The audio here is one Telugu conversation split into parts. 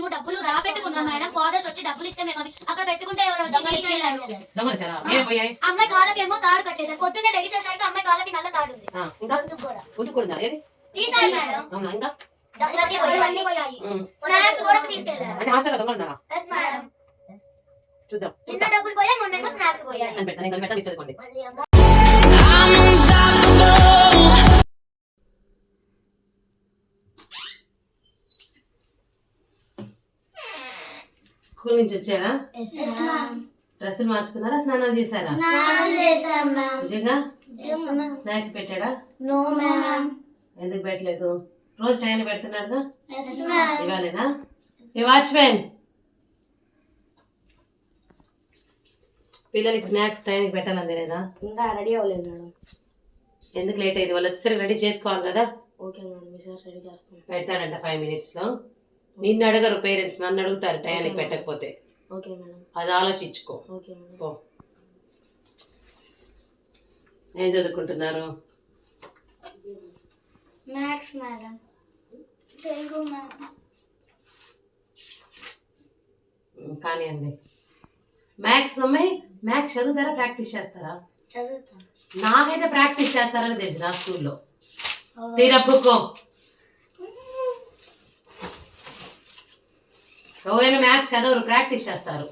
మేము డబ్బులు రాబెట్టుకున్నాం మేడం. ఫాదర్స్ వచ్చి డబ్బులు ఇస్తే మేము అవి అక్కడ పెట్టుకుంటే ఎవరు వచ్చి తీసుకెళ్ళారు. దొంగలు చాలా ఏం పోయాయి? అమ్మాయి కాళ్ళకేమో తాడు కట్టేశారు. పొద్దున్నే లెగిసేసరికి అమ్మాయి కాళ్ళకి నల్ల తాడు ఉంది. ఆ, ఇంకా? ఉతుకుడుందా ఏది? తీసారు మేడం. అవునా ఇంకా? ఇలాంటి అన్ని పోయాయి. ఉమ్. స్నాక్స్ కూడా తీసుకెళ్ళారు అంటే హాస్టల్లో దొంగలు ఉన్నారా? ఎస్ మేడం చూద్దాం చూద్దాం. డబ్బులు పోయాయి మొన్న స్నాక్స్ పోయాయి. అని పెట్టాను ఇంకా పెట్టాలి చదువుకోండి స్కూల్ నుంచి వచ్చారా? డ్రెస్సులు మార్చుకున్నారా? స్నానాలు చేశారా? నిజంగా? స్నాక్స్ పెట్టాడా? నో మ్యామ్ ఎందుకు పెట్టలేదు? రోజు టైం పెడుతున్నాడుగా మ్యామ్ ఇవాళేనా ఏ వాచ్మెన్? పిల్లలకి స్నాక్స్ టైంకి పెట్టాలని లేదా ఇంకా రెడీ అవ్వలేదు మేడం. ఎందుకు లేట్ అయింది? వాళ్ళు వచ్చేసరికి రెడీ చేసుకోవాలి కదా? Okay madam. ఈసారి రెడీ చేస్తాను పెడతాడంట ఫైవ్ మినిట్స్లో నిన్ను అడగరు పేరెంట్స్ నన్ను అడుగుతారు టైంకి పెట్టకపోతే. Okay madam. అది ఆలోచించుకో. Okay madam. పో. ఏం చదువుకుంటున్నారు? Maths madam. Telugu ma'am um, కానివ్వండి. మ్యాథ్స్ అమ్మాయి మ్యాథ్స్ చదువుతారా ప్రాక్టీస్ చేస్తారా? చదువుతాను. నాకైతే ప్రాక్టీస్ చేస్తారని తెలుసు నా స్కూల్లో. తీరప్పుకో ఎవరైనా మ్యాథ్స్ చదవరు ప్రాక్టీస్ చేస్తారు.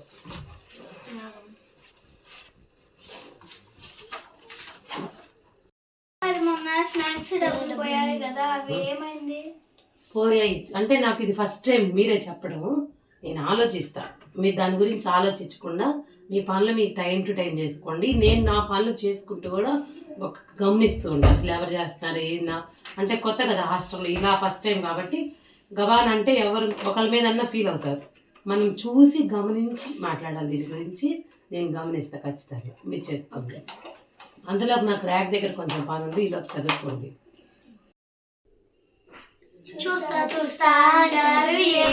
పోయాయి అంటే నాకు ఇది ఫస్ట్ టైం మీరే చెప్పడము నేను ఆలోచిస్తా. మీరు దాని గురించి ఆలోచించకుండా మీ పనులు మీకు టైం టు టైం చేసుకోండి. నేను నా పనులు చేసుకుంటూ కూడా ఒక గమనిస్తూ ఉంటా అసలు ఎవరు చేస్తున్నారు ఏందా? అంటే కొత్త కదా హాస్టల్లో. ఇలా ఫస్ట్ టైం కాబట్టి గబాన్ అంటే ఎవరు ఒకరి మీద అన్నా ఫీల్ అవుతారు. మనం చూసి గమనించి మాట్లాడాలి. దీని గురించి నేను గమనిస్తా ఖచ్చితంగా. మీరు చేసుకోండి. అందులో నాకు ర్యాక్ దగ్గర కొంచెం పని ఉంది. ఈలోపు చదువుకోండి. చూస్తా చూస్తా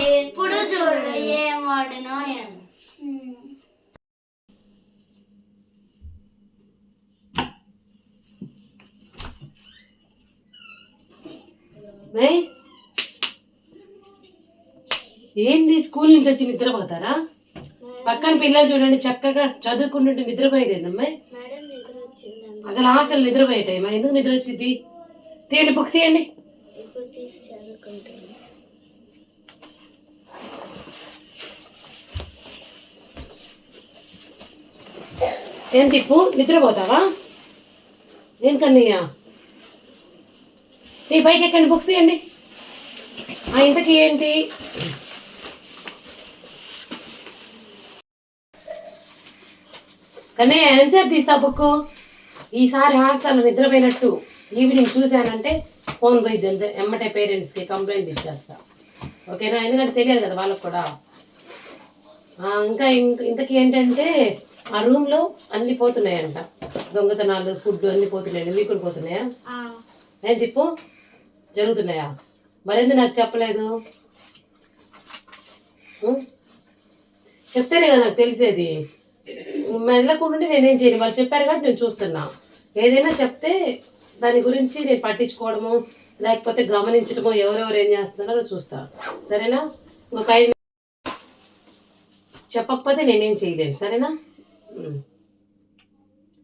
ఎప్పుడు ఏం వాడినో ఏం. ఏంది? స్కూల్ నుంచి వచ్చి నిద్రపోతారా? పక్కన పిల్లలు చూడండి చక్కగా చదువుకుంటుంటే నిద్రపోయేది అమ్మాయి? అసలు హాస్టల్ నిద్రపోయే టైం ఎందుకు నిద్ర వచ్చింది? తీయండి బుక్ తీయండి. ఏం తిప్పు నిద్రపోతావా? ఏం కన్నయ్య? నీ పైకి ఎక్కండి బుక్స్ తీయండి. ఆ ఇంతకి ఏంటి? కన్నయ్య ఎంతసేపు తీస్తావు బుక్ ఈసారి హాస్టల్ నిద్రపోయినట్టు ఈవినింగ్ చూశానంటే ఫోన్ పోయిద్ది అంతే ఎమ్మటే పేరెంట్స్కి కంప్లైంట్ ఇచ్చేస్తా. ఓకేనా? ఎందుకంటే తెలియాలి కదా వాళ్ళకి కూడా. ఇంకా ఇంక ఇంతకీ ఏంటంటే ఆ రూమ్లో అన్ని పోతున్నాయంట. దొంగతనాలు ఫుడ్ అన్ని పోతున్నాయండి మీకు కూడా పోతున్నాయా ఏం తిప్పు జరుగుతున్నాయా? మరెందుకు నాకు చెప్పలేదు? చెప్తేనే కదా నాకు తెలిసేది. మెదలకుండా నేనేం చేయను. వాళ్ళు చెప్పారు కాబట్టి నేను చూస్తున్నా. ఏదైనా చెప్తే దాని గురించి నేను పట్టించుకోవడము లేకపోతే గమనించడము ఎవరెవరు ఏం చేస్తున్నారో చూస్తా. సరేనా? ఇంకొక ఐదు చెప్పకపోతే నేనేం చేయలేను. సరేనా.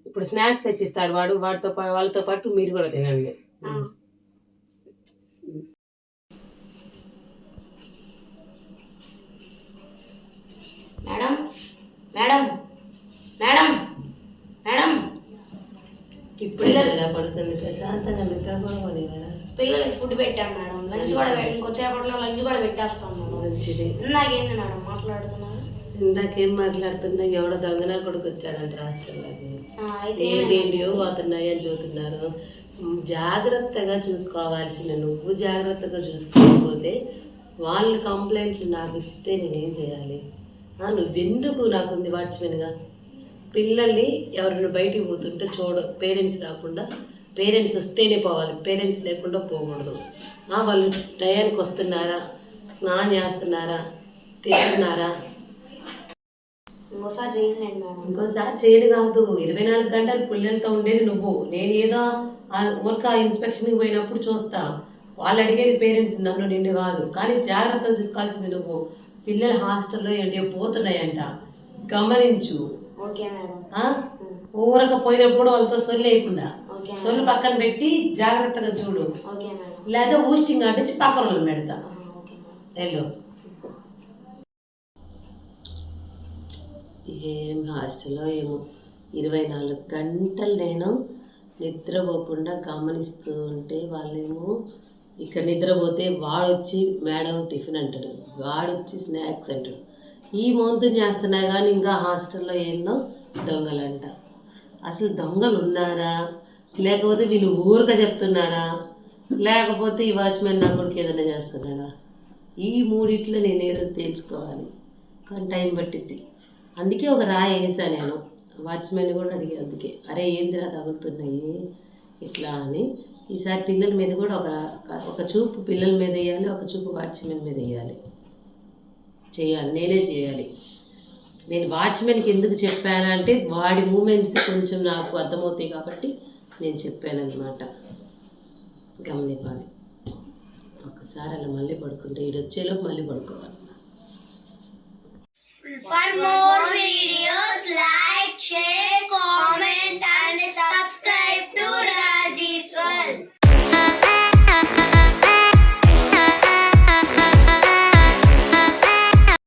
ఇప్పుడు స్నాక్స్ తెచ్చిస్తాడు వాడు. వాడితో వాళ్ళతో పాటు మీరు కూడా తినండి. మేడం? మేడం మేడం ఇప్పుడే పడుతుంది? ప్రశాంతంగా నిద్రపోవాలి పిల్లలకి ఫుడ్ పెట్టాను మేడం. లంచ్ కూడా పెట్టి ఇంకొచ్చేపట్లో లంచ్ కూడా పెట్టేస్తాం మంచిది. ఇందాకేంది మేడం మాట్లాడుతున్నా ఇందాకేం మాట్లాడుతున్నా? ఎవడో దొంగనా కొడుకు వచ్చాడంట అయితే ఏంటేంటియో పోతున్నాయి అని చూస్తున్నారు. జాగ్రత్తగా చూసుకోవాల్సిన నువ్వు జాగ్రత్తగా చూసుకోకపోతే వాళ్ళు కంప్లైంట్లు నాకు ఇస్తే నేనేం చేయాలి? నువ్వెందుకు నాకుంది వాచ్మెన్గా? పిల్లల్ని ఎవరైనా బయటికి పోతుంటే చూడ పేరెంట్స్ రాకుండా పేరెంట్స్ వస్తేనే పోవాలి పేరెంట్స్ లేకుండా పోకూడదు. వాళ్ళు టయానికి వస్తున్నారా? స్నానం చేస్తున్నారా? తింటున్నారా? ఇంకోసారి చేయలేండి మేడం. ఇంకోసారి చేయడు కాదు. ఇరవై నాలుగు గంటలు పిల్లలతో ఉండేది నువ్వు. నేను ఏదో వర్క్ ఆ ఇన్స్పెక్షన్కి పోయినప్పుడు చూస్తా. వాళ్ళు అడిగేది పేరెంట్స్ నన్ను నిన్ను కాదు. కానీ జాగ్రత్తగా చూసుకోవాల్సింది నువ్వు. పిల్లలు హాస్టల్లో ఏంటో పోతున్నాయంట గమనించు. Okay madam. ఆ? ఊరక పోయినప్పుడు వాళ్ళతో సొల్లు వేయకుండా. సొల్లు పక్కన పెట్టి జాగ్రత్తగా చూడు. లేదా ఊస్టింగ్ అంటించి పక్కన వాళ్ళు పెడతా. వెళ్ళు ఏం హాస్టల్లో ఏమో. ఇరవై నాలుగు గంటలు నేను నిద్రపోకుండా గమనిస్తూ ఉంటే వాళ్ళేమో ఇక్కడ నిద్రపోతే వాడొచ్చి మేడం టిఫిన్ అంటాడు వాడొచ్చి స్నాక్స్ అంటాడు ఈ మంతు చేస్తున్నా కానీ ఇంకా హాస్టల్లో ఏందో దొంగలంట. అసలు దొంగలు ఉన్నారా లేకపోతే వీళ్ళు ఊరక చెప్తున్నారా? లేకపోతే ఈ వాచ్మెన్ నా కొడుకు ఏదైనా చేస్తున్నాడా? ఈ మూడిట్లో నేను ఏదో తెలుసుకోవాలి కానీ టైం పట్టింది అందుకే ఒక రాయి వేసా నేను. వాచ్మెన్ కూడా అడిగా అందుకే. అరే ఏందిరా తగులుతున్నాయి? ఇట్లా అని. ఈసారి పిల్లల మీద కూడా ఒక ఒక చూపు పిల్లల మీద వేయాలి ఒక చూపు వాచ్మెన్ మీద వేయాలి. చేయాలి నేనే చేయాలి. నేను వాచ్మెన్కి ఎందుకు చెప్పానంటే వాడి మూమెంట్స్ కొంచెం నాకు అర్థమవుతాయి కాబట్టి నేను చెప్పానన్నమాట. గమనివ్వాలి. ఒక్కసారి అలా మళ్ళీ పడుకుంటే ఈడు వచ్చేలోపు మళ్ళీ పడుకోవాలి. For more